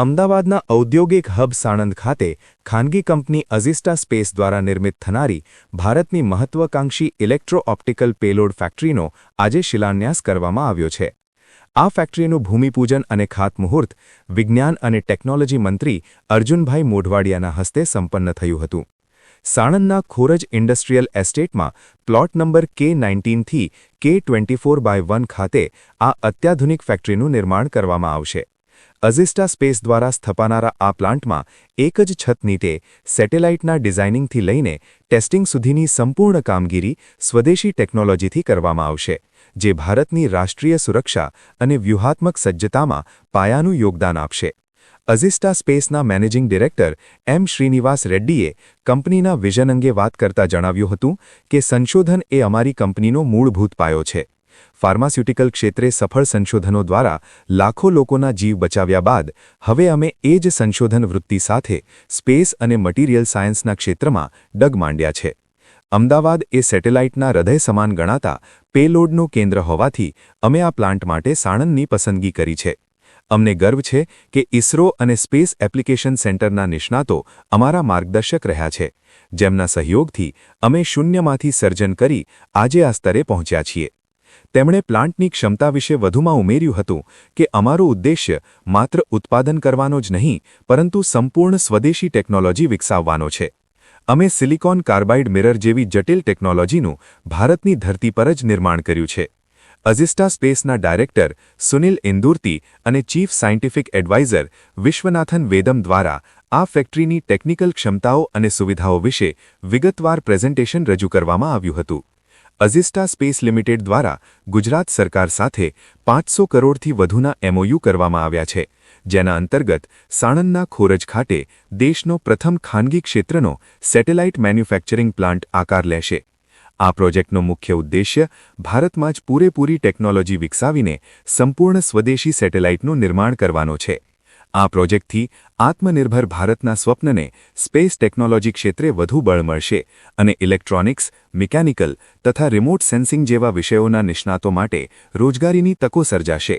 અમદાવાદના ઔદ્યોગિક હબ સાણંદ ખાતે ખાનગી કંપની અઝિસ્ટા સ્પેસ દ્વારા નિર્મિત થનારી ભારતની મહત્વાકાંક્ષી ઇલેક્ટ્રો ઓપ્ટિકલ પેલોડ ફેક્ટરીનો આજે શિલાન્યાસ કરવામાં આવ્યો છે. આ ફેક્ટરીનું ભૂમિપૂજન અને ખાતમુહૂર્ત વિજ્ઞાન અને ટેકનોલોજી મંત્રી અર્જુનભાઈ મોઢવાડિયાના હસ્તે સંપન્ન થયું હતું. સાણંદના ખોરજ ઇન્ડસ્ટ્રીયલ એસ્ટેટમાં પ્લોટ નંબર કે નાઇન્ટીનથી કે ટ્વેન્ટી ફોર બાય વન ખાતે આ અત્યાધુનિક ફેક્ટરીનું નિર્માણ કરવામાં આવશે. અઝિસ્ટા સ્પેસ દ્વારા સ્થપાનારા આ પ્લાન્ટમાં એક જ છત નીચે સેટેલાઇટના ડિઝાઇનિંગથી લઈને ટેસ્ટિંગ સુધીની સંપૂર્ણ કામગીરી સ્વદેશી ટેકનોલોજીથી કરવામાં આવશે, જે ભારતની રાષ્ટ્રીય સુરક્ષા અને વ્યૂહાત્મક સજ્જતામાં પાયાનું યોગદાન આપશે. અઝિસ્ટા સ્પેસના મેનેજિંગ ડિરેક્ટર એમ શ્રીનિવાસ રેડ્ડીએ કંપનીના વિઝન અંગે વાત કરતા જણાવ્યું હતું કે સંશોધન એ અમારી કંપનીનો મૂળભૂત પાયો છે. ફાર્માસ્યુટિકલ ક્ષેત્રે સફળ સંશોધનો દ્વારા લાખો લોકોના જીવ બચાવ્યા બાદ, હવે અમે એ જ સંશોધન વૃત્તિ સાથે સ્પેસ અને મટીરિયલ સાયન્સના ક્ષેત્રમાં ડગ માંડ્યા છે. અમદાવાદ એ સેટેલાઇટના હૃદય સમાન ગણાતા પેલોડનું કેન્દ્ર હોવાથી અમે આ પ્લાન્ટ માટે સાણંદની પસંદગી કરી છે. અમને ગર્વ છે કે ઇસરો અને સ્પેસ એપ્લિકેશન સેન્ટરના નિષ્ણાતો અમારા માર્ગદર્શક રહ્યા છે. જેમના સહયોગથી અમે શૂન્યમાંથી સર્જન કરી આજે આ સ્તરે પહોંચ્યા છીએ. તેમણે પ્લાન્ટની ક્ષમતા વિશે વધુમાં ઉમેર્યું હતું કે અમારો ઉદ્દેશ્ય માત્ર ઉત્પાદન કરવાનો જ નહીં, પરંતુ સંપૂર્ણ સ્વદેશી ટેકનોલોજી વિકસાવવાનો છે. અમે સિલિકોન કાર્બાઇડ મિરર જેવી જટિલ ટેકનોલોજીનું ભારતની ધરતી પર જ નિર્માણ કર્યું છે. અઝિસ્ટા સ્પેસના ડાયરેક્ટર સુનિલ ઇન્દુર્તી અને chief scientific adviser Vishwanathan Vedam દ્વારા આ ફેક્ટરીની ટેકનિકલ ક્ષમતાઓ અને સુવિધાઓ વિશે વિગતવાર પ્રેઝન્ટેશન રજૂ કરવામાં આવ્યું હતું. અઝિસ્ટા સ્પેસ લિમિટેડ દ્વારા ગુજરાત સરકાર સાથે પાંચસો કરોડથી વધુના એમઓયુ કરવામાં આવ્યા છે, જેના અંતર્ગત સાણંદના ખોરજ ખાતે દેશનો પ્રથમ ખાનગી ક્ષેત્રનો સેટેલાઇટ મેન્યુફેક્ચરિંગ પ્લાન્ટ આકાર લેશે. આ પ્રોજેક્ટનો મુખ્ય ઉદ્દેશ્ય ભારતમાં જ પૂરેપૂરી ટેકનોલોજી વિકસાવીને સંપૂર્ણ સ્વદેશી સેટેલાઇટનું નિર્માણ કરવાનો છે. આ પ્રોજેક્ટથી આત્મનિર્ભર ભારતના સ્વપ્નને સ્પેસ ટેકનોલોજી ક્ષેત્રે વધુ બળ મળશે અને ઇલેક્ટ્રોનિક્સ, મિકેનિકલ તથા રિમોટ સેન્સિંગ જેવા વિષયોના નિષ્ણાતો માટે રોજગારીની તકો સર્જાશે.